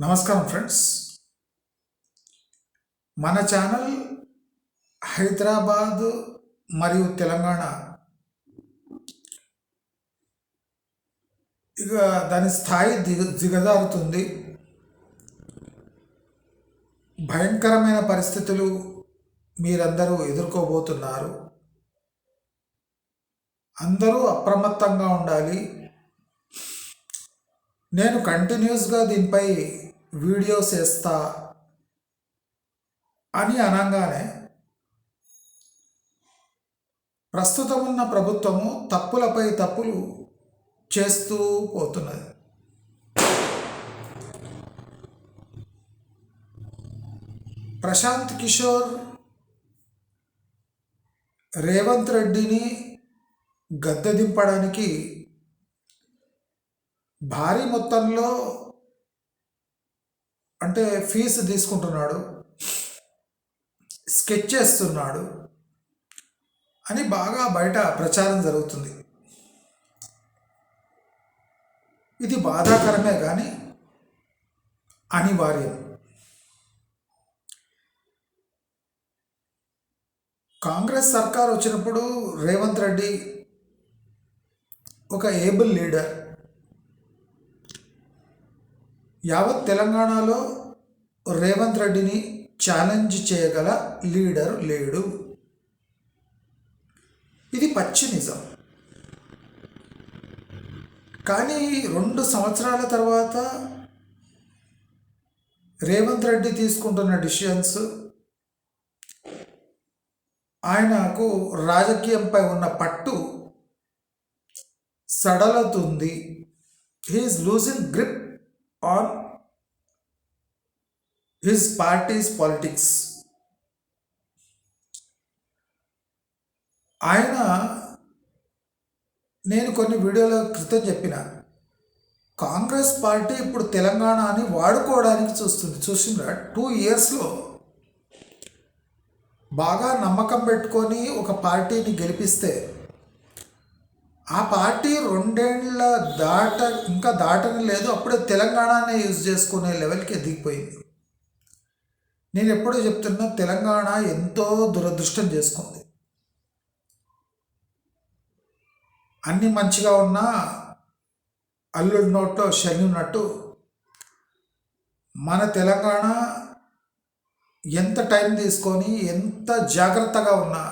నమస్కారం ఫ్రెండ్స్. మన ఛానల్ హైదరాబాద్ మరియు తెలంగాణ. ఇక దాని స్థాయి దిగ దిగజారుతుంది. భయంకరమైన పరిస్థితులు మీరందరూ ఎదుర్కోబోతున్నారు. అందరూ అప్రమత్తంగా ఉండాలి. నేను కంటిన్యూస్గా దీనిపై వీడియోస్ వేస్తా అని అనగానే ప్రస్తుతం ఉన్న ప్రభుత్వము తప్పులపై తప్పులు చేస్తూ పోతున్నది. ప్రశాంత్ కిషోర్ రేవంత్ రెడ్డిని గద్దె దింపడానికి భారీ మొత్తంలో అంటే ఫీజు తీసుకుంటున్నాడు స్కెచ్ చేస్తున్నాడు అని బాగా బయట ప్రచారం జరుగుతుంది. ఇది బాధాకరమే కానీ అనివార్యం. కాంగ్రెస్ సర్కార్ వచ్చినప్పుడు రేవంత్ రెడ్డి ఒక ఏబుల్ లీడర్ యావత్ తెలంగాణలో రేవంత్ రెడ్డిని ఛాలెంజ్ చేయగల లీడర్ లేడు. ఇది పచ్చి నిజం. కానీ రెండు సంవత్సరాల తర్వాత రేవంత్ రెడ్డి తీసుకుంటున్న డిసిషన్స్ ఆయనకు రాజకీయంపై ఉన్న పట్టు సడలుతుంది. He's losing grip on his party's politics ఆయన నేను కొన్ని వీడియోల క్రితం చెప్పిన కాంగ్రెస్ పార్టీ ఇప్పుడు తెలంగాణని వాడుకోవడానికి చూస్తుంది. చూసిండ్రా? టూ ఇయర్స్లో బాగా నమ్మకం పెట్టుకొని ఒక పార్టీని గెలిపిస్తే ఆ పార్టీ రెండేళ్ళ దాట ఇంకా దాటని లేదు. అప్పుడే తెలంగాణనే యూజ్ చేసుకునే లెవెల్కి ఎదిగిపోయింది. నేను ఎప్పుడూ చెప్తున్నా తెలంగాణ ఎంతో దురదృష్టం చేసుకుంది. అన్నీ మంచిగా ఉన్నా అల్లుడి నోట్లో శని ఉన్నట్టు మన తెలంగాణ ఎంత టైం తీసుకొని ఎంత జాగ్రత్తగా ఉన్నా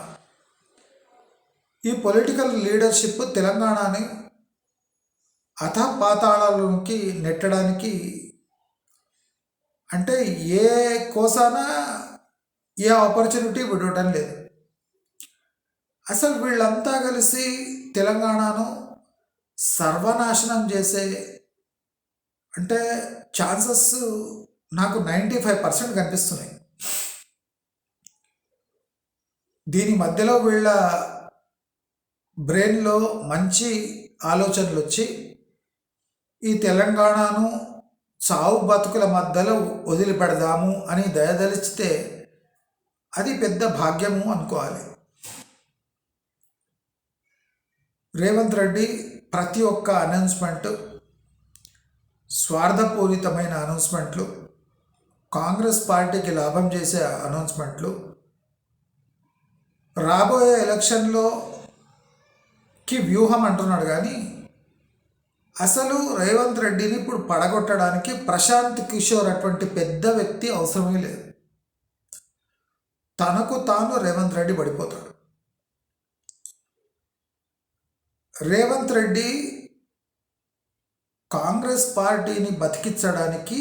ఈ పొలిటికల్ లీడర్షిప్ తెలంగాణని అధపాతాళాలలోకి నెట్టడానికి అంటే ఏ కోసాన ఏ ఆపర్చునిటీ విడవటం లేదు. అసలు వీళ్ళంతా కలిసి తెలంగాణను సర్వనాశనం చేసే అంటే ఛాన్సెస్ నాకు నైంటీ ఫైవ్ పర్సెంట్ కనిపిస్తున్నాయి. దీని మధ్యలో వీళ్ళ బ్రెయిన్లో మంచి ఆలోచనలు వచ్చి ఈ తెలంగాణను సావు బతుకుల మధ్యలో వదిలిపెడదాము అని దయదలిస్తే అది పెద్ద భాగ్యము అనుకోవాలి. రేవంత్ రెడ్డి ప్రతి ఒక్క అనౌన్స్మెంట్ స్వార్థపూరితమైన అనౌన్స్మెంట్లు కాంగ్రెస్ పార్టీకి లాభం చేసే అనౌన్స్మెంట్లు రాబోయే ఎలక్షన్లో కి వ్యూహం అంటున్నాడు కానీ అసలు రేవంత్ రెడ్డిని ఇప్పుడు పడగొట్టడానికి ప్రశాంత్ కిషోర్ అటువంటి పెద్ద వ్యక్తి అవసరమే లేదు. తనకు తాను రేవంత్ రెడ్డి పడిపోతాడు. రేవంత్ రెడ్డి కాంగ్రెస్ పార్టీని బతికించడానికి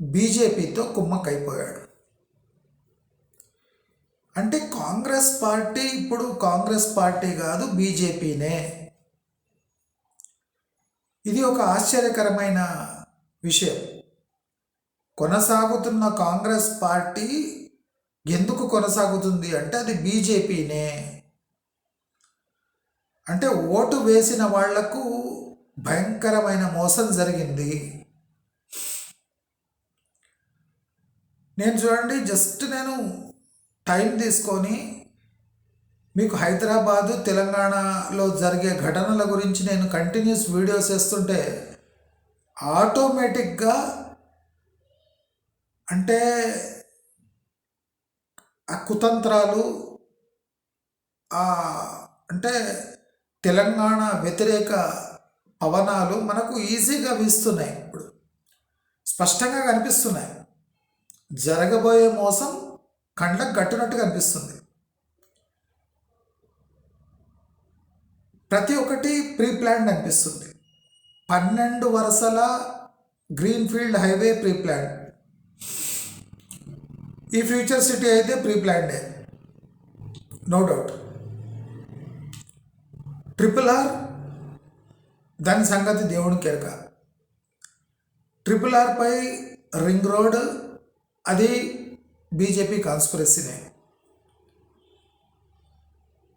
బీజేపీతో కుమ్మక్కైపోయాడు. అంటే కాంగ్రెస్ పార్టీ ఇప్పుడు కాంగ్రెస్ పార్టీ కాదు బీజేపీనే. ఇది ఒక ఆశ్చర్యకరమైన విషయం. కొనసాగుతున్న కాంగ్రెస్ పార్టీ ఎందుకు కొనసాగుతుంది అంటే అది బీజేపీనే. అంటే ఓటు వేసిన వాళ్ళకు భయంకరమైన మోసం జరిగింది. నేను చూడండి జస్ట్ నేను టైం తీసుకొని మీకు హైదరాబాదు తెలంగాణలో జరిగే ఘటనల గురించి నేను కంటిన్యూస్ వీడియోస్ వేస్తుంటే ఆటోమేటిక్గా అంటే ఆ కుతంత్రాలు అంటే తెలంగాణ వ్యతిరేక పవనాలు మనకు ఈజీగా వీస్తున్నాయి ఇప్పుడు. స్పష్టంగా కనిపిస్తున్నాయి. జరగబోయే మోసం కండ్లకు కట్టినట్టు కనిపిస్తుంది ప్రతి ఒక్కటి ప్రీ ప్లాన్డ్ అనిపిస్తుంది. పన్నెండు వరుసల గ్రీన్ఫీల్డ్ హైవే ప్రీ ప్లాన్ ఈ ఫ్యూచర్ సిటీ అయితే ప్రీ ప్లాన్డే నో డౌట్. ట్రిపుల్ ఆర్ దాని సంగతి దేవుడి కేరక ట్రిపుల్ ఆర్పై రింగ్ రోడ్ అది బీజేపీ కాన్స్పిరసీనే.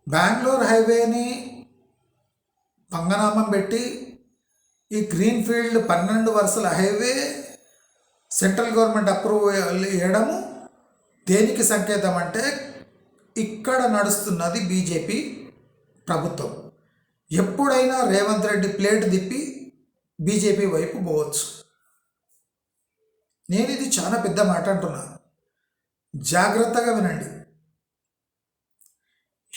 బెంగళూరు హైవేని పంగనామం పెట్టి ఈ గ్రీన్ఫీల్డ్ పన్నెండు వరుసల హైవే సెంట్రల్ గవర్నమెంట్ అప్రూవ్ వేయడము దేనికి సంకేతం అంటే ఇక్కడ నడుస్తున్నది బీజేపీ ప్రభుత్వం. ఎప్పుడైనా రేవంత్ రెడ్డి ప్లేట్ తిప్పి బీజేపీ వైపు పోవచ్చు. నేను ఇది చాలా పెద్ద మాట అంటున్నాను జాగ్రత్తగా వినండి.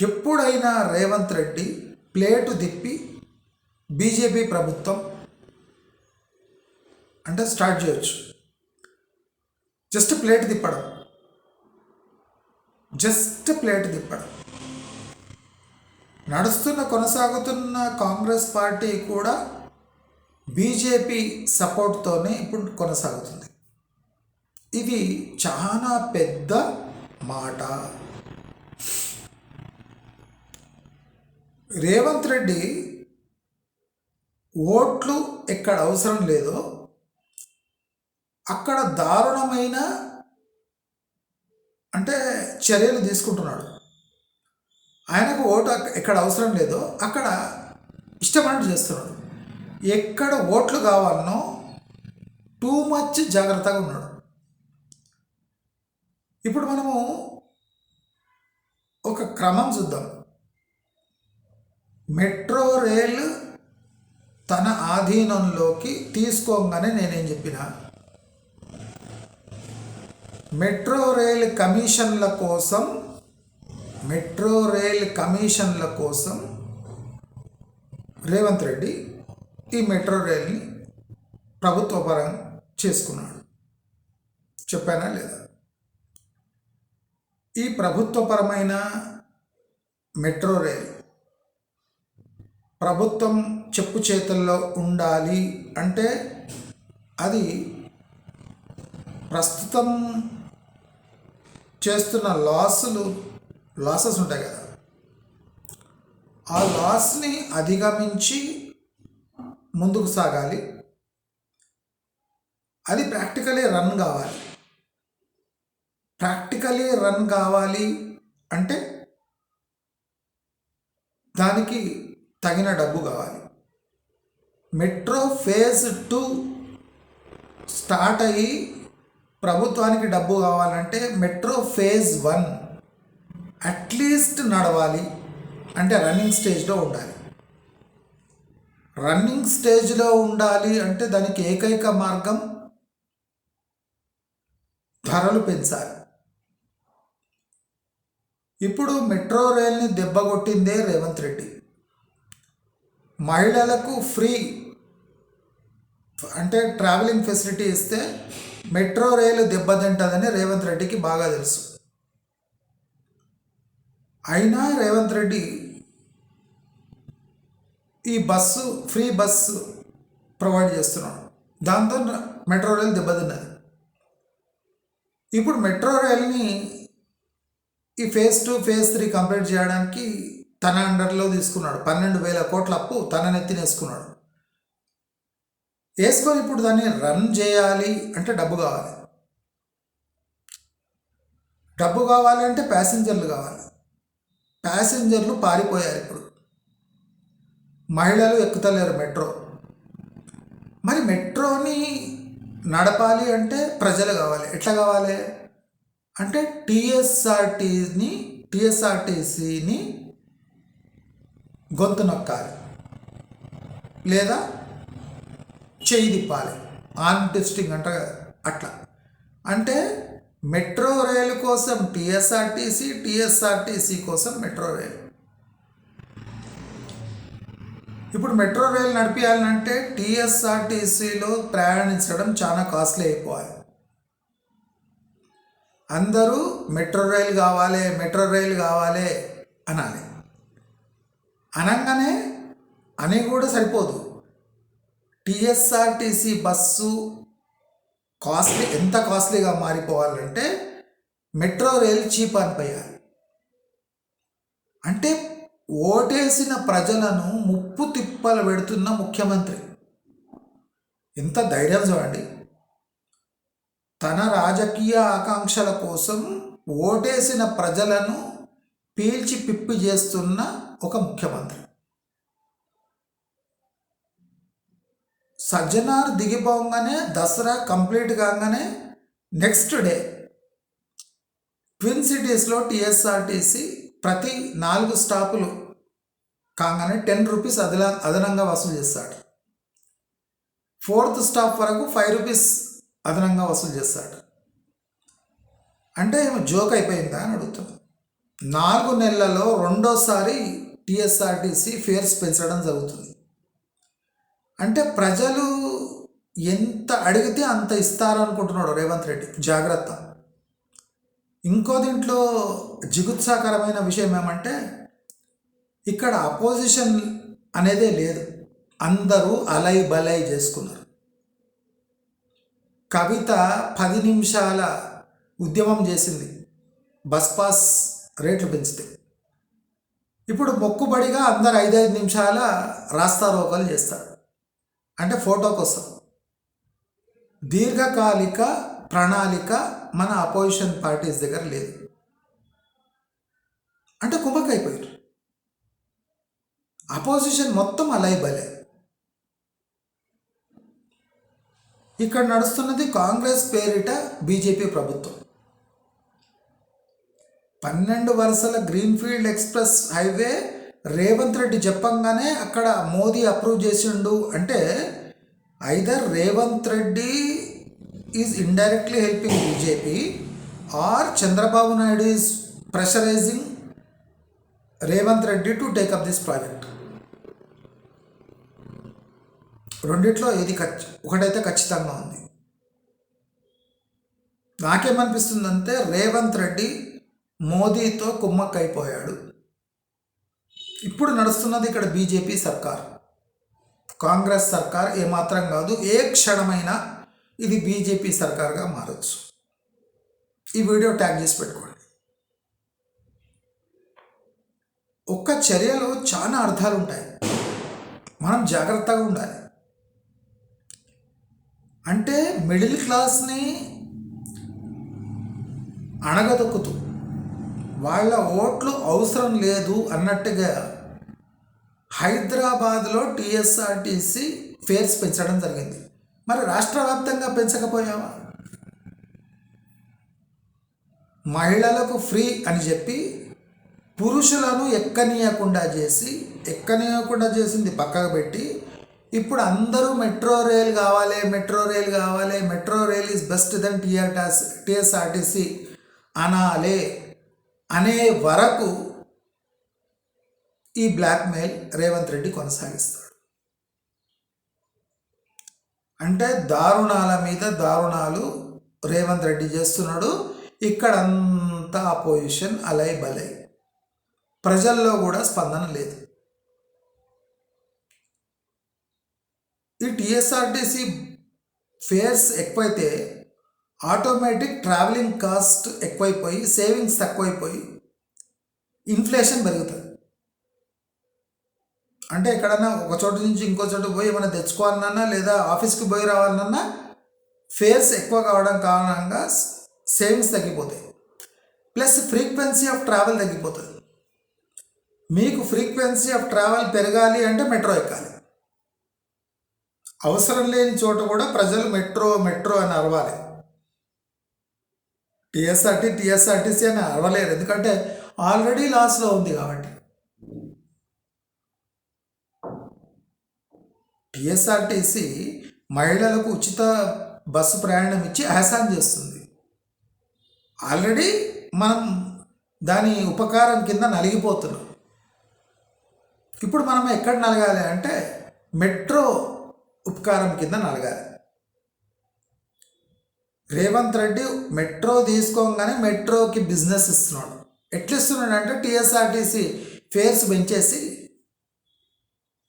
ఎప్పుడైనా రేవంత్ రెడ్డి ప్లేటు తిప్పి బీజేపీ ప్రభుత్వం అంటే స్టార్ట్ చేయొచ్చు. జస్ట్ ప్లేట్ తిప్పడం. జస్ట్ ప్లేట్ తిప్పడం. నడుస్తున్న కొనసాగుతున్న కాంగ్రెస్ పార్టీ కూడా బీజేపీ సపోర్ట్తోనే ఇప్పుడు కొనసాగుతుంది. ఇది చాలా పెద్ద మాట. రేవంత్ రెడ్డి ఓట్లు ఎక్కడ అవసరం లేదో అక్కడ దారుణమైన అంటే చర్యలు తీసుకుంటున్నాడు. ఆయనకు ఓటు ఎక్కడ అవసరం లేదో అక్కడ ఇష్టపడినట్టు చేస్తున్నాడు. ఎక్కడ ఓట్లు కావాలనో టూ మచ్ జాగ్రత్తగా ఉన్నాడు. ఇప్పుడు మనము ఒక క్రమం చూద్దాం. మెట్రో రైల్ తన ఆధీనంలోకి తీసుకోగానే నేనేం చెప్పిన? మెట్రో రైల్ కమిషన్ల కోసం మెట్రో రైల్ కమిషన్ల కోసం రేవంత్ రెడ్డి ఈ మెట్రో రైల్ని ప్రభుత్వపరం చేసుకున్నాడు. చెప్పానా లేదా? ఈ ప్రభుత్వపరమైన మెట్రో రైల్ ప్రభుత్వం చెప్పు చేతుల్లో ఉండాలి అంటే అది ప్రస్తుతం చేస్తున్న లాసులు లాసెస్ ఉంటాయి కదా. ఆ లాస్ని అధిగమించి ముందుకు సాగాలి. అది ప్రాక్టికలీ రన్ కావాలి. ప్రాక్టికలీ రన్ కావాలి అంటే దానికి తగిన డబ్బు కావాలి. మెట్రో ఫేజ్ టూ స్టార్ట్ అయ్యి ప్రభుత్వానికి డబ్బు కావాలంటే మెట్రో ఫేజ్ వన్ అట్లీస్ట్ నడవాలి. అంటే రన్నింగ్ స్టేజ్లో ఉండాలి. రన్నింగ్ స్టేజ్లో ఉండాలి అంటే దానికి ఏకైక మార్గం ధరలు పెంచాలి. ఇప్పుడు మెట్రో రైల్ని దెబ్బగొట్టిందే రేవంత్ రెడ్డి. మహిళలకు ఫ్రీ అంటే ట్రావెలింగ్ ఫెసిలిటీ ఇస్తే మెట్రో రైలు దెబ్బతింటుందని రేవంత్ రెడ్డికి బాగా తెలుసు. అయినా రేవంత్ రెడ్డి ఈ బస్సు ఫ్రీ బస్సు ప్రొవైడ్ చేస్తున్నాడు. దాంతో మెట్రో రైలు దెబ్బతిన్నది ఇప్పుడు మెట్రో రైల్ని ఈ phase two phase three complete చేయడానికి తన అండర్లో తీసుకున్నాడు. పన్నెండు వేల కోట్ల అప్పు తన నెత్తినేసుకున్నాడు వేసుకొని ఇప్పుడు దాన్ని రన్ చేయాలి అంటే డబ్బు కావాలి. డబ్బు కావాలంటే ప్యాసింజర్లు కావాలి. ప్యాసింజర్లు పారిపోయారు ఇప్పుడు. మహిళలు ఎక్కుతలేరు మెట్రో. మరి మెట్రోని నడపాలి అంటే ప్రజలు కావాలి. ఎట్లా కావాలి? అంటే టీఎస్ఆర్టీని టీఎస్ఆర్టీసీని గొంతు నొక్కాలి. లేదా చేయి తిప్పాలి. ఆన్ టెస్టింగ్ అంట అట్లా. అంటే మెట్రో రైలు కోసం టీఎస్ఆర్టీసీ టీఎస్ఆర్టీసీ కోసం మెట్రో రైలు. ఇప్పుడు మెట్రో రైలు నడిపించాలంటే టీఎస్ఆర్టీసీలో ప్రయాణించడం చాలా కాస్ట్లీ అయిపోవాలి. అందరూ మెట్రో రైలు కావాలి మెట్రో రైలు కావాలి అనాలి. అనగానే అని కూడా సరిపోదు. టీఎస్ఆర్టీసీ బస్సు కాస్ట్లీ ఎంత కాస్ట్లీగా మారిపోవాలంటే మెట్రో రైలు చీప్ అనిపోయాలి. అంటే ఓటేసిన ప్రజలను ముప్పు తిప్పలు పెడుతున్న ముఖ్యమంత్రి. ఎంత ధైర్యం చూడండి. తన రాజకీయ ఆకాంక్షల కోసం ఓటేసిన ప్రజలను పీల్చి పిప్పి చేస్తున్న ఒక ముఖ్యమంత్రి. సజ్జనార్ దిగిపోగానే దసరా కంప్లీట్ కాగానే నెక్స్ట్ డే ట్విన్ సిటీస్లో టీఎస్ఆర్టీసీ ప్రతి నాలుగు స్టాపులు కాగానే టెన్ రూపీస్ అదన అదనంగా వసూలు చేస్తాడు. ఫోర్త్ స్టాప్ వరకు ఫైవ్ రూపీస్ అదనంగా వసూలు చేస్తాడు అంటే ఏమో జోక్ అయిపోయిందా అని అడుగుతున్నాను నాలుగు నెలలలో రెండోసారి టీఎస్ఆర్టీసీ ఫేర్స్ పెంచడం జరుగుతుంది. అంటే ప్రజలు ఎంత అడిగితే అంత ఇస్తారనుకుంటున్నాడు రేవంత్ రెడ్డి. జాగ్రత్త. ఇంకో దీంట్లో జిగుత్సాకరమైన విషయం ఏమంటే ఇక్కడ అపోజిషన్ అనేదే లేదు. అందరూ అలై బలై చేసుకున్నారు. కవిత పది నిమిషాల ఉద్యమం చేసింది. బస్ పాస్ రేట్లు పెంచితే. ఇప్పుడు మొక్కుబడిగా అందరు ఐదైదు నిమిషాల రాస్తారోకలు చేస్తారు. అంటే ఫోటో కోసం. దీర్ఘకాలిక ప్రణాళిక మన అపోజిషన్ పార్టీస్ దగ్గర లేదు. అంటే కుమ్మకైపోయారు అపోజిషన్ మొత్తం అలైబలే బలే ఇక్కడ నడుస్తున్నది కాంగ్రెస్ పేరిట బీజేపీ ప్రభుత్వం. పన్నెండు వరుసల greenfield express highway Revanth Reddy చెప్పంగానే అక్కడ మోదీ అప్రూవ్ చేసిండు అంటే either Revanth Reddy is indirectly helping BJP or Chandrababu Naidu is pressurising Revanth Reddy to take up this project. రెండిట్లో ఇది ఖచ్చి ఒకటైతే ఖచ్చితంగా ఉంది. నాకేమనిపిస్తుందంటే రేవంత్ రెడ్డి మోదీతో కుమ్మక్కైపోయాడు. ఇప్పుడు నడుస్తున్నది ఇక్కడ బీజేపీ సర్కార్. కాంగ్రెస్ సర్కార్ ఏమాత్రం కాదు ఏ క్షణమైనా ఇది బీజేపీ సర్కార్గా మారచ్చు. ఈ వీడియో ట్యాగ్ చేసి పెట్టుకోండి. ఒక్క చర్యలో చాలా అర్థాలు ఉంటాయి మనం జాగ్రత్తగా ఉండాలి. అంటే మిడిల్ క్లాస్ని అణగదొక్కుతూ వాళ్ళ ఓట్లు అవసరం లేదు అన్నట్టుగా హైదరాబాద్లో టీఎస్ఆర్టీసీ ఫేర్స్ పెంచడం జరిగింది. మరి రాష్ట్ర వ్యాప్తంగా పెంచకపోయావా? మహిళలకు ఫ్రీ అని చెప్పి పురుషులను ఎక్కనీయకుండా చేసి ఎక్కనీయకుండా చేసింది పక్కకు పెట్టి ఇప్పుడు అందరూ మెట్రో రైల్ కావాలి మెట్రో రైల్ కావాలి metro rail is best then టీఆర్టాస్ TSRTC అనాలే. అనే వరకు ఈ బ్లాక్మెయిల్ రేవంత్ రెడ్డి కొనసాగిస్తాడు. అంటే దారుణాల మీద దారుణాలు రేవంత్ రెడ్డి చేస్తున్నాడు. ఇక్కడంతా అపోజిషన్ అలై బలై. ప్రజల్లో కూడా స్పందన లేదు. ఈ టీఎస్ఆర్టీసీ ఫేర్స్ ఎక్కువైతే ఆటోమేటిక్ ట్రావెలింగ్ కాస్ట్ ఎక్కువైపోయి సేవింగ్స్ తక్కువైపోయి ఇన్ఫ్లేషన్ పెరుగుతుంది. అంటే ఎక్కడన్నా ఒక చోటు నుంచి ఇంకో చోటు పోయి ఏమైనా తెచ్చుకోవాలన్నా లేదా ఆఫీస్కి పోయి రావాలన్నా ఫేర్స్ ఎక్కువ కావడం కారణంగా సేవింగ్స్ తగ్గిపోతాయి. ప్లస్ ఫ్రీక్వెన్సీ ఆఫ్ ట్రావెల్ తగ్గిపోతుంది. మీకు ఫ్రీక్వెన్సీ ఆఫ్ ట్రావెల్ పెరగాలి అంటే మెట్రో ఎక్కాలి. అవసరం లేని చోట కూడా ప్రజలు మెట్రో మెట్రో అని అరవాలి. టీఎస్ఆర్టీ టీఎస్ఆర్టీసీ అని అరవలేరు. ఎందుకంటే ఆల్రెడీ లాస్లో ఉంది కాబట్టి. టీఎస్ఆర్టీసీ మహిళలకు ఉచిత బస్సు ప్రయాణం ఇచ్చి ఆహ్సాన్ చేస్తుంది. ఆల్రెడీ మనం దాని ఉపకారం కింద నలిగిపోతున్నాం. ఇప్పుడు మనం ఎక్కడ నలగాలి అంటే మెట్రో ఉపకారం కింద నలగాలి. రేవంత్ రెడ్డి మెట్రో తీసుకోగానే మెట్రోకి బిజినెస్ ఇస్తున్నాడు. ఎట్లా ఇస్తున్నాడు అంటే టీఎస్ఆర్టీసీ ఫేర్స్ పెంచేసి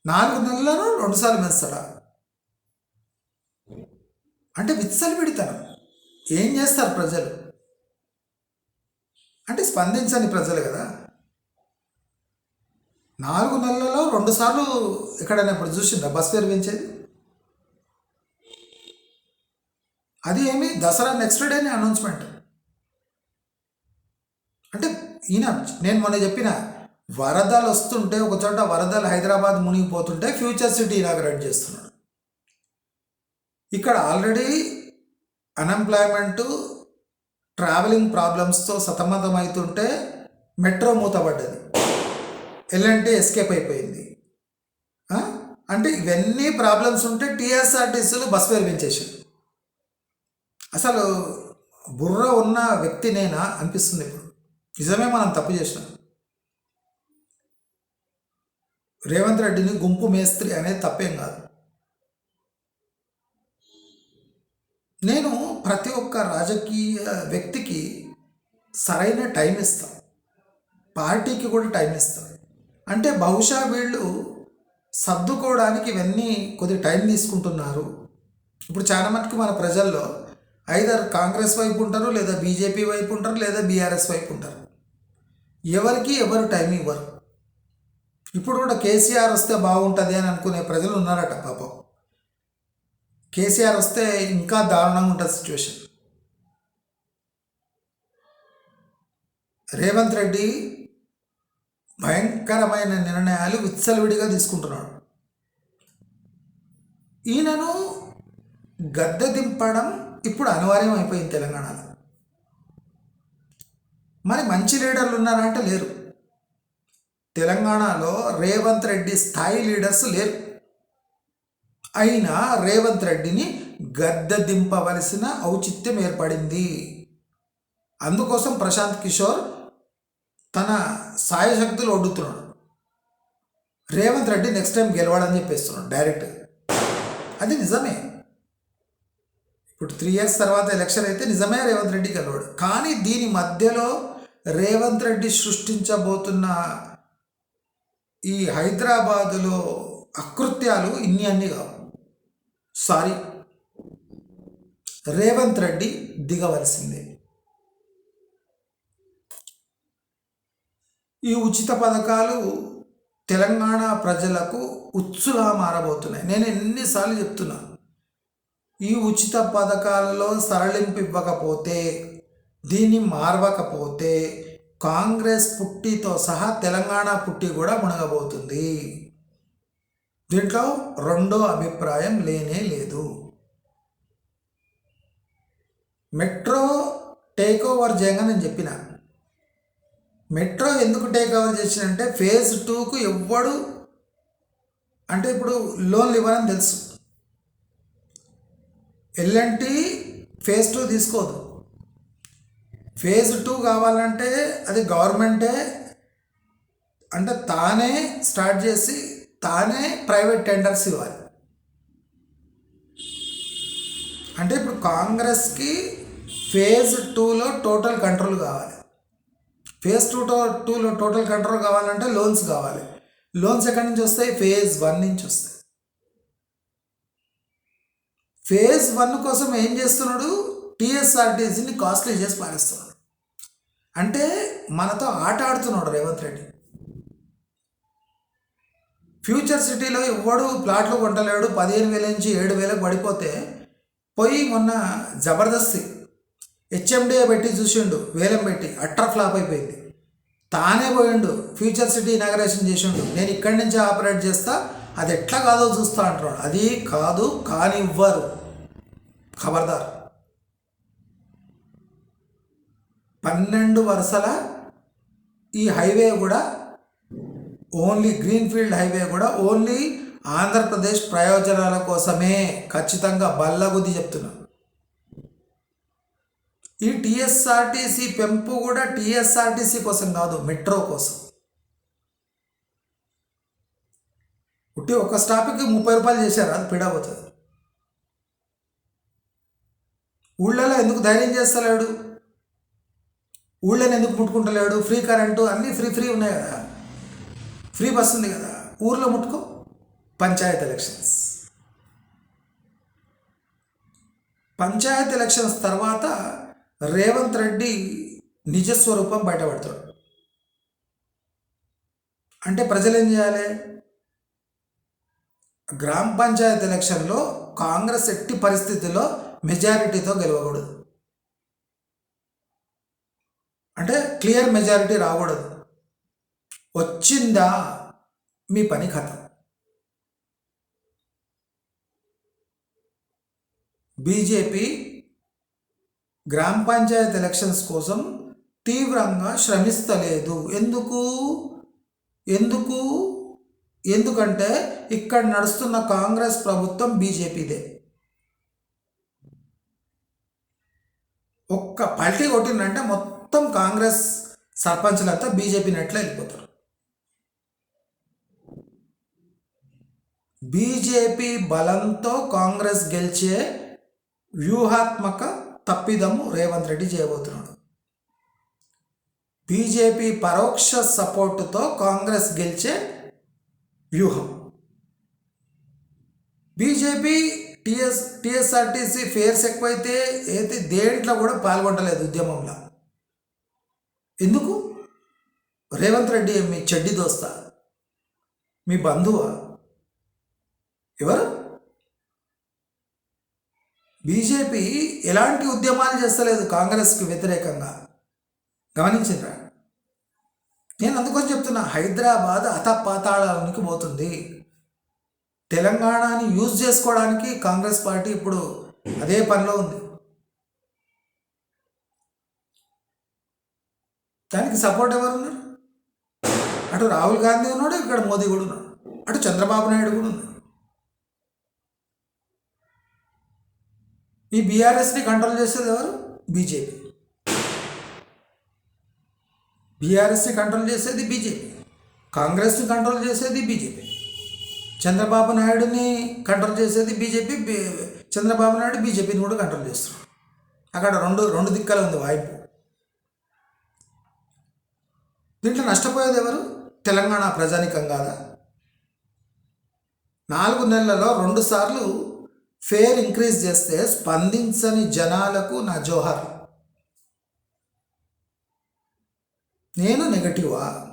నాలుగు నెలలను రెండుసార్లు పెంచుతాడా? అంటే విత్సలు పెడతాను ఏం చేస్తారు ప్రజలు? అంటే స్పందించని ప్రజలు కదా. నాలుగు నెలలలో రెండు సార్లు ఎక్కడైనా ఇప్పుడు చూసిండ్రా బస్ ఫేర్ పెంచేది? అది ఏమి దసరా నెక్స్ట్ డేనే అనౌన్స్మెంట్ అంటే ఈయన నేను మొన్న చెప్పిన వరదలు వస్తుంటే ఒక చోట వరదలు హైదరాబాద్ మునిగిపోతుంటే ఫ్యూచర్ సిటీ ఇనాగరేట్ చేస్తున్నాడు. ఇక్కడ ఆల్రెడీ అన్ఎంప్లాయ్మెంటు ట్రావెలింగ్ ప్రాబ్లమ్స్తో సతమతం అవుతుంటే మెట్రో మూతపడ్డది ఎల్ఎన్టీ ఎస్కేప్ అయిపోయింది. అంటే ఇవన్నీ ప్రాబ్లమ్స్ ఉంటే టీఎస్ఆర్టీసీలు బస్ ఫేర్ అసలు బుర్ర ఉన్న వ్యక్తినేనా అనిపిస్తుంది ఇప్పుడు. నిజమే మనం తప్పు చేసినాం. రేవంత్ రెడ్డిని గుంపు మేస్త్రి అనేది తప్పేం కాదు. నేను ప్రతి ఒక్క రాజకీయ వ్యక్తికి సరైన టైం ఇస్తాను పార్టీకి కూడా టైం ఇస్తాను అంటే బహుశా వీళ్ళు సర్దుకోవడానికి ఇవన్నీ కొద్ది టైం తీసుకుంటున్నారు. ఇప్పుడు చాలా మటుకు మన ప్రజల్లో ఐదర్ కాంగ్రెస్ వైపు ఉంటారు లేదా బీజేపీ వైపు ఉంటారు లేదా బీఆర్ఎస్ వైపు ఉంటారు. ఎవరికి ఎవరు టైం ఇవ్వరు. ఇప్పుడు కూడా కేసీఆర్ వస్తే బాగుంటుంది అని అనుకునే ప్రజలు ఉన్నారట పాపం. కేసీఆర్ వస్తే ఇంకా దారుణంగా ఉంటుంది సిచ్యువేషన్ రేవంత్ రెడ్డి భయంకరమైన నిర్ణయాలు విచ్చలవిడిగా తీసుకుంటున్నాడు. ఈయనను గద్దె దింపడం ఇప్పుడు అనివార్యం అయిపోయింది తెలంగాణలో. మరి మంచి లీడర్లు ఉన్నారంటే లేరు. తెలంగాణలో రేవంత్ రెడ్డి స్థాయి లీడర్స్ లేరు. అయినా రేవంత్ రెడ్డిని గద్దె దింపవలసిన ఔచిత్యం ఏర్పడింది. అందుకోసం ప్రశాంత్ కిషోర్ తన సాయశక్తులు ఒడ్డుతున్నాడు. రేవంత్ రెడ్డి నెక్స్ట్ టైం గెలవాడని చెప్పేస్తున్నాడు డైరెక్ట్ అది నిజమే. ఇప్పుడు త్రీ ఇయర్స్ తర్వాత ఎలక్షన్ అయితే నిజమే రేవంత్ రెడ్డి గెలవాడు. కానీ దీని మధ్యలో రేవంత్ రెడ్డి సృష్టించబోతున్న ఈ హైదరాబాదులో అకృత్యాలు ఇన్ని అన్ని కావు. సారీ రేవంత్ రెడ్డి దిగవలసిందే. ఈ ఉచిత పథకాలు తెలంగాణ ప్రజలకు ఉచ్చులా మారబోతున్నాయి. నేను ఎన్నిసార్లు చెప్తున్నాను ఈ ఉచిత పథకాలలో సరళింపు ఇవ్వకపోతే దీన్ని మార్వకపోతే కాంగ్రెస్ పుట్టితో సహా తెలంగాణ పుట్టి కూడా మునగబోతుంది. దీంట్లో రెండో అభిప్రాయం లేనే లేదు. మెట్రో టేక్ ఓవర్ చేయగా నేను చెప్పిన. మెట్రో ఎందుకు టేక్ ఓవర్ చేసినంటే ఫేజ్ టూకు ఎవ్వడు అంటే ఇప్పుడు లోన్లు ఇవ్వాలని తెలుసు. ఎల్ఎన్టీ ఫేజ్ టూ తీసుకోదు. ఫేజ్ టూ కావాలంటే అది గవర్నమెంటే అంటే తానే స్టార్ట్ చేసి తానే ప్రైవేట్ టెండర్స్ ఇవ్వాలి. అంటే ఇప్పుడు కాంగ్రెస్కి ఫేజ్ టూలో టోటల్ కంట్రోల్ కావాలి. ఫేజ్ టూ టూలో టోటల్ కంట్రోల్ కావాలంటే లోన్స్ కావాలి. లోన్స్ ఎక్కడి నుంచి వస్తాయి? ఫేజ్ వన్ నుంచి వస్తాయి. ఫేజ్ వన్ కోసం ఏం చేస్తున్నాడు? టీఎస్ఆర్టీసీని కాస్ట్లీ చేసి పారేస్తున్నాడు. అంటే మనతో ఆట ఆడుతున్నాడు రేవంత్ రెడ్డి. ఫ్యూచర్ సిటీలో ఎవ్వడు ప్లాట్లు కొంటలేడు పదిహేను వేల నుంచి ఏడు వేలకు పడిపోతే పోయి మొన్న జబర్దస్తి హెచ్ఎండిఏ పెట్టి చూసిండు వేలం పెట్టి అట్ర ఫ్లాప్ అయిపోయింది. తానే పోయిండు ఫ్యూచర్ సిటీ ఇనాగరేషన్ చేసిండు. నేను ఇక్కడి నుంచి ఆపరేట్ చేస్తా అది ఎట్లా కాదో చూస్తా అంటున్నాడు. అది కాదు కానివ్వరు. ఖబర్దార్. పన్నెండు వరుసల ఈ హైవే కూడా ఓన్లీ గ్రీన్ఫీల్డ్ హైవే కూడా ఓన్లీ ఆంధ్రప్రదేశ్ ప్రయోజనాల కోసమే ఖచ్చితంగా బల్లగుద్ది చెప్తున్నా. ఈ టీఎస్ఆర్టీసీ పెంపు కూడా టీఎస్ఆర్టీసీ కోసం కాదు మెట్రో కోసం. ఒకటి ఒక స్టాప్కి ముప్పై రూపాయలు చేశారు అది పిడబోతుంది ఊళ్ళలో ఎందుకు ధైర్యం చేస్తలేడు? ఊళ్ళని ఎందుకు ముట్టుకుంటలేడు? ఫ్రీ కరెంటు అన్నీ ఫ్రీ ఫ్రీ ఉన్నాయి కదా. ఫ్రీ బస్ ఉంది కదా. ఊర్లో ముట్టుకో. పంచాయత్ ఎలక్షన్స్. పంచాయత్ ఎలక్షన్స్ తర్వాత రేవంత్ రెడ్డి నిజస్వరూపం బయటపడతాడు. అంటే ప్రజలు ఏం చేయాలి? గ్రామ పంచాయత్ ఎలక్షన్లో కాంగ్రెస్ ఎట్టి పరిస్థితుల్లో మెజారిటీతో గెలవకూడదు. అంటే క్లియర్ మెజారిటీ రాకూడదు. వచ్చిందా? మీ పని కథ. బీజేపీ గ్రామ పంచాయత్ ఎలక్షన్స్ కోసం తీవ్రంగా శ్రమిస్తలేదు. ఎందుకు? ఎందుకు? ఎందుకంటే ఇక్కడ నడుస్తున్న కాంగ్రెస్ ప్రభుత్వం బీజేపీదే. ఒక్క పల్టీ కొట్టిందంటే మొత్తం కాంగ్రెస్ సర్పంచ్లంతా బీజేపీ నెట్లో వెళ్ళిపోతారు. బీజేపీ బలంతో కాంగ్రెస్ గెలిచే వ్యూహాత్మక తప్పిదము రేవంత్ రెడ్డి చేయబోతున్నాడు. బీజేపీ పరోక్ష సపోర్టుతో కాంగ్రెస్ గెలిచే వ్యూహం. బీజేపీ టిఎస్ టిఎస్ఆర్టీసీ ఫేర్స్ ఎక్కువైతే అయితే దేంట్లో కూడా పాల్గొనలేదు ఉద్యమంలో. ఎందుకు? రేవంత్ రెడ్డి మీ చెడ్డి దోస్తా. మీ బంధువా? ఎవరు? బీజేపీ ఎలాంటి ఉద్యమాలు చేస్తలేదు కాంగ్రెస్కి వ్యతిరేకంగా. గమనించిండ్రా? నేను అందుకోసం చెప్తున్నా హైదరాబాద్ అతపాతాళానికి పోతుంది. తెలంగాణని యూజ్ చేసుకోవడానికి కాంగ్రెస్ పార్టీ ఇప్పుడు అదే పనిలో ఉంది. దానికి సపోర్ట్ ఎవరు ఉన్నారు? అటు రాహుల్ గాంధీ ఉన్నాడు ఇక్కడ మోదీ కూడా ఉన్నాడు. అటు చంద్రబాబు నాయుడు కూడా ఉన్నాడు. ఈ బీఆర్ఎస్ని కంట్రోల్ చేసేది ఎవరు? బీజేపీ. బీఆర్ఎస్ని కంట్రోల్ చేసేది బీజేపీ. కాంగ్రెస్ని కంట్రోల్ చేసేది బీజేపీ. చంద్రబాబు నాయుడుని కంట్రోల్ చేసేది బీజేపీ బీ- చంద్రబాబు నాయుడు బీజేపీని కూడా కంట్రోల్ చేస్తున్నాడు. అక్కడ రెండు రెండు దిక్కలు ఉంది వాయిపు. దీంట్లో నష్టపోయేది ఎవరు? తెలంగాణ ప్రజానికం కాదా? నాలుగు నెలలలో రెండు సార్లు ఫేర్ ఇంక్రీజ్ చేస్తే స్పందించని జనాలకు నా జోహార్. నేను నెగటివా?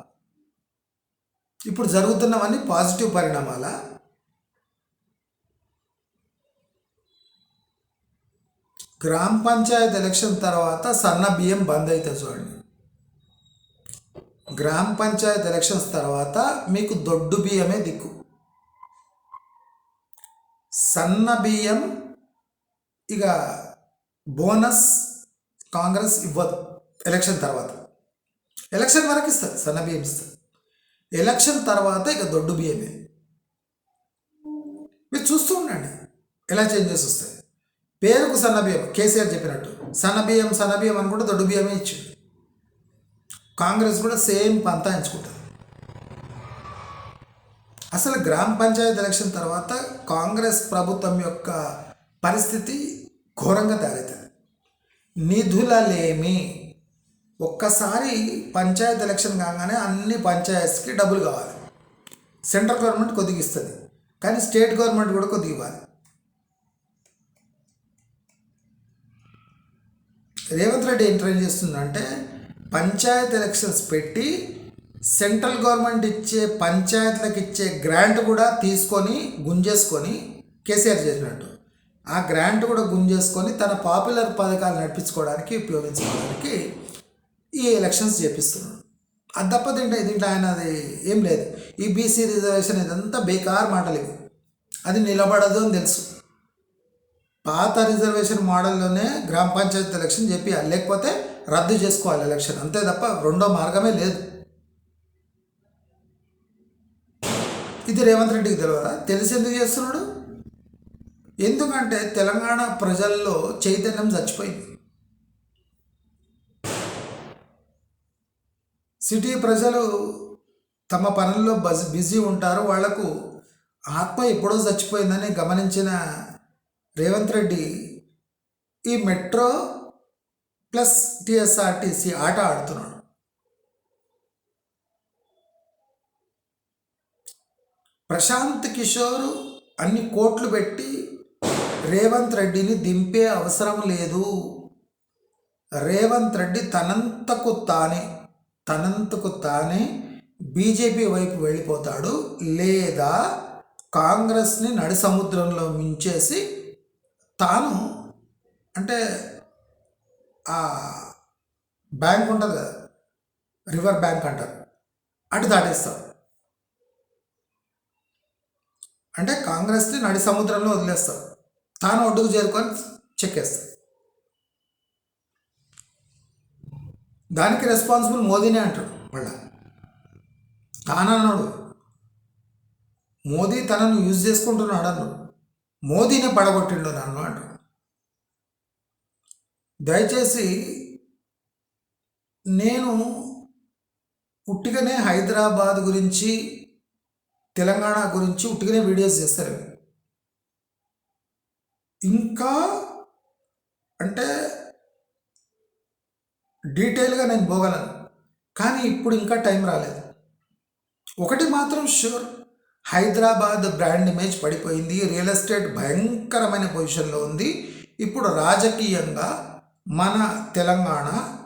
ఇప్పుడు జరుగుతున్నవన్నీ పాజిటివ్ పరిణామాల? గ్రామ పంచాయత్ ఎలక్షన్ తర్వాత సన్న బియ్యం బంద్ అవుతుంది చూడండి. గ్రామ పంచాయత్ ఎలక్షన్స్ తర్వాత మీకు దొడ్డు బియ్యమే దిక్కు. సన్న బియ్యం ఇక బోనస్ కాంగ్రెస్ ఇవ్వదు ఎలక్షన్ తర్వాత. ఎలక్షన్ వరకు ఇస్తుంది సన్న బియ్యం ఇస్తుంది ఎలక్షన్ తర్వాత ఇక దొడ్డు బియ్యమే. మీరు చూస్తూ ఉండండి. ఎలా చేంజెస్ వస్తాయి. పేరుకు సన్న బియ్యం కేసీఆర్ చెప్పినట్టు. సన్న బియ్యం సన్న బియ్యం అని కూడా దొడ్డు బియ్యమే ఇచ్చింది కాంగ్రెస్ కూడా సేమ్ పంతా ఎంచుకుంటుంది. అసలు గ్రామ పంచాయతీ ఎలక్షన్ తర్వాత కాంగ్రెస్ ప్రభుత్వం యొక్క పరిస్థితి ఘోరంగా తయారవుతుంది నిధులలేమి. ఒక్కసారి పంచాయత్ ఎలక్షన్ కాగానే అన్ని పంచాయత్స్కి డబ్బులు కావాలి. సెంట్రల్ గవర్నమెంట్ కొద్దిగా ఇస్తుంది. కానీ స్టేట్ గవర్నమెంట్ కూడా కొద్దిగా ఇవ్వాలి. రేవంత్ రెడ్డి ఏం ట్రైన్ చేస్తుందంటే పంచాయత్ ఎలక్షన్స్ పెట్టి సెంట్రల్ గవర్నమెంట్ ఇచ్చే పంచాయతీలకు ఇచ్చే గ్రాంట్ కూడా తీసుకొని గుంజేసుకొని కేసీఆర్ చేసినట్టు. ఆ గ్రాంట్ కూడా గుంజేసుకొని తన పాపులర్ పథకాలు నడిపించుకోవడానికి ఉపయోగించుకోవడానికి ఈ ఎలక్షన్స్ చేపిస్తున్నాడు. అది తప్ప దీంట్లో దీంట్లో ఆయన అది ఏం లేదు. ఈ బీసీ రిజర్వేషన్ ఇదంతా బేకార్ మాటలు ఇవి. అది నిలబడదు అని తెలుసు. పాత రిజర్వేషన్ మోడల్లోనే గ్రామ పంచాయతీ ఎలక్షన్ చెప్పియాలి లేకపోతే రద్దు చేసుకోవాలి ఎలక్షన్ అంతే తప్ప రెండో మార్గమే లేదు. ఇది రేవంత్ రెడ్డికి తెలియదా తెలిసి ఎందుకు చేస్తున్నాడు? ఎందుకంటే తెలంగాణ ప్రజల్లో చైతన్యం చచ్చిపోయింది. సిటీ ప్రజలు తమ పనుల్లో బజ్ బిజీ ఉంటారు. వాళ్ళకు ఆత్మ ఎప్పుడో చచ్చిపోయిందని గమనించిన రేవంత్ రెడ్డి ఈ మెట్రో ప్లస్ టిఎస్ఆర్టీసీ ఆట ఆడుతున్నాడు. ప్రశాంత్ కిషోర్ అన్ని కోట్లు పెట్టి రేవంత్ రెడ్డిని దింపే అవసరం లేదు. రేవంత్ రెడ్డి తనంతకు తానే తనంతకు తానే బీజేపీ వైపు వెళ్ళిపోతాడు లేదా కాంగ్రెస్ని నడి సముద్రంలో మించేసి తాను అంటే ఆ బ్యాంక్ ఉంటుంది కదా రివర్ బ్యాంక్ అంటారు అటు దాటేస్తాడు. అంటే కాంగ్రెస్ని నడి సముద్రంలో వదిలేస్తాడు. తాను ఒడ్డుకు చేరుకొని చెక్కేస్తాడు. దానికి రెస్పాన్సిబుల్ మోదీనే అంటాడు. మళ్ళా తానన్నాడు. మోదీ తనను యూజ్ చేసుకుంటున్నాడు అన్నాడు. మోదీనే పడగొట్టిండు నన్ను అంటాడు. దయచేసి నేను ఉట్టిగానే హైదరాబాద్ గురించి తెలంగాణ గురించి ఉట్టిగానే వీడియోస్ చేస్తారు. ఇంకా అంటే డీటెయిల్గా నేను పోగలను. కానీ ఇప్పుడు ఇంకా టైం రాలేదు. ఒకటి మాత్రం షూర్ హైదరాబాద్ బ్రాండ్ ఇమేజ్ పడిపోయింది. రియల్ ఎస్టేట్ భయంకరమైన పొజిషన్లో ఉంది. ఇప్పుడు రాజకీయంగా మన తెలంగాణ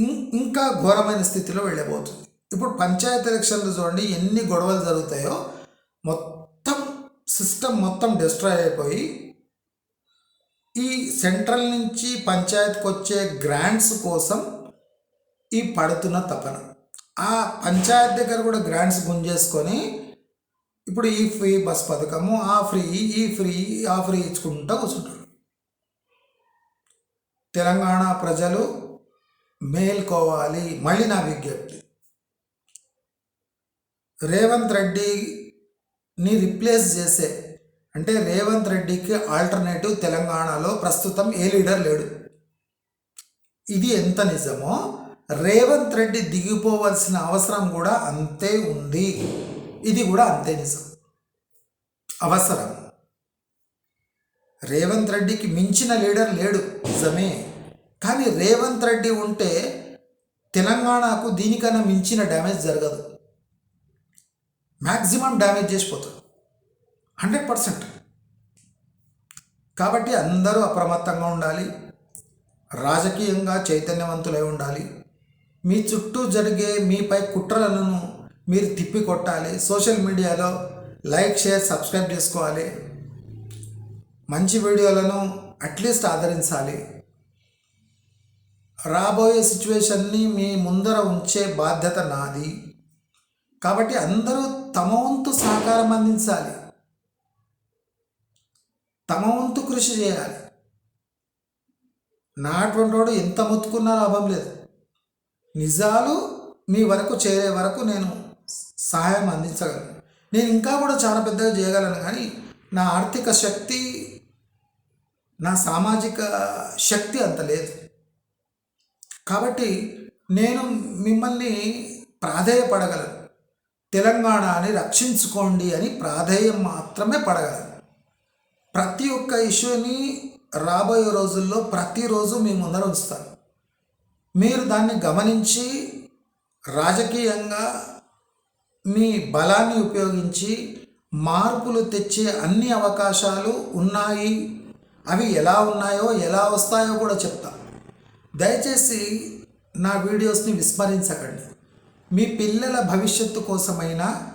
ఇం- ఇంకా ఘోరమైన స్థితిలో వెళ్ళబోతుంది. ఇప్పుడు పంచాయత్ ఎలక్షన్లు చూడండి ఎన్ని గొడవలు జరుగుతాయో మొత్తం సిస్టమ్ మొత్తం డిస్ట్రాయ్ అయిపోయి ఈ సెంట్రల్ నుంచి పంచాయత్కి వచ్చే గ్రాంట్స్ కోసం ఈ పడుతున్న తపన. ఆ పంచాయత్ దగ్గర కూడా గ్రాంట్స్ గుంజేసుకొని ఇప్పుడు ఈ ఫ్రీ బస్ పథకము ఆ ఫ్రీ ఈ ఫ్రీ ఆ ఫ్రీ ఇచ్చుకుంటూ కూర్చుంటారు. తెలంగాణ ప్రజలు మేల్కోవాలి మళ్ళీ నా విజ్ఞప్తి. రేవంత్ రెడ్డిని రిప్లేస్ చేసే అంటే రేవంత్ రెడ్డికి ఆల్టర్నేటివ్ తెలంగాణలో ప్రస్తుతం ఏ లీడర్ లేడు. ఇది ఎంత నిజమో రేవంత్ రెడ్డి దిగిపోవలసిన అవసరం కూడా అంతే ఉంది. ఇది కూడా అంతే నిజం. అవసరం. రేవంత్ రెడ్డికి మించిన లీడర్ లేడు నిజమే. కానీ రేవంత్ రెడ్డి ఉంటే తెలంగాణకు దీనికన్నా మించిన డ్యామేజ్ జరగదు. Maximum damage చేసిపోతుంది. Hundred percent. కాబట్టి అందరూ అప్రమత్తంగా ఉండాలి. రాజకీయంగా చైతన్యవంతులై ఉండాలి. మీ చుట్టూ జరిగే మీపై కుట్రలను మీరు తిప్పి కొట్టాలి సోషల్ మీడియాలో లైక్ షేర్ సబ్స్క్రైబ్ చేసుకోవాలి. మంచి వీడియోలను అట్లీస్ట్ ఆదరించాలి. రాబోయే సిచ్యువేషన్ని మీ ముందర ఉంచే బాధ్యత నాది. కాబట్టి అందరూ తమ వంతు సహకారం అందించాలి. తమ వంతు కృషి చేయాలి. నా అటువంటి వాడు ఎంత మొత్తుకున్నా లాభం లేదు. నిజాలు మీ వరకు చేరే వరకు నేను సహాయం అందించగలను. నేను ఇంకా కూడా చాలా పెద్దగా చేయగలను కానీ నా ఆర్థిక శక్తి నా సామాజిక శక్తి అంత లేదు. కాబట్టి నేను మిమ్మల్ని ప్రాధేయపడగలను. తెలంగాణని రక్షించుకోండి అని ప్రాధేయం మాత్రమే పడగలను. ప్రతి ఒక్క ఇష్యూని రాబోయే రోజుల్లో ప్రతిరోజు మీ ముందర ఉంచుతాను. మీరు దాన్ని గమనించి రాజకీయంగా మీ బలాన్ని ఉపయోగించి మార్పులు తెచ్చే అన్ని అవకాశాలు ఉన్నాయి. అవి ఎలా ఉన్నాయో ఎలా వస్తాయో కూడా చెప్తా. దయచేసి నా వీడియోస్ని విస్మరించకండి. మీ పిల్లల భవిష్యత్తు కోసమైనా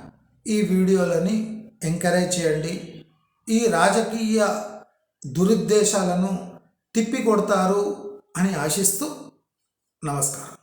ఈ వీడియోలని ఎంకరేజ్ చేయండి. ఈ రాజకీయ దురుద్దేశాలను తిప్పికొడతారు అని ఆశిస్తూ నమస్కారం.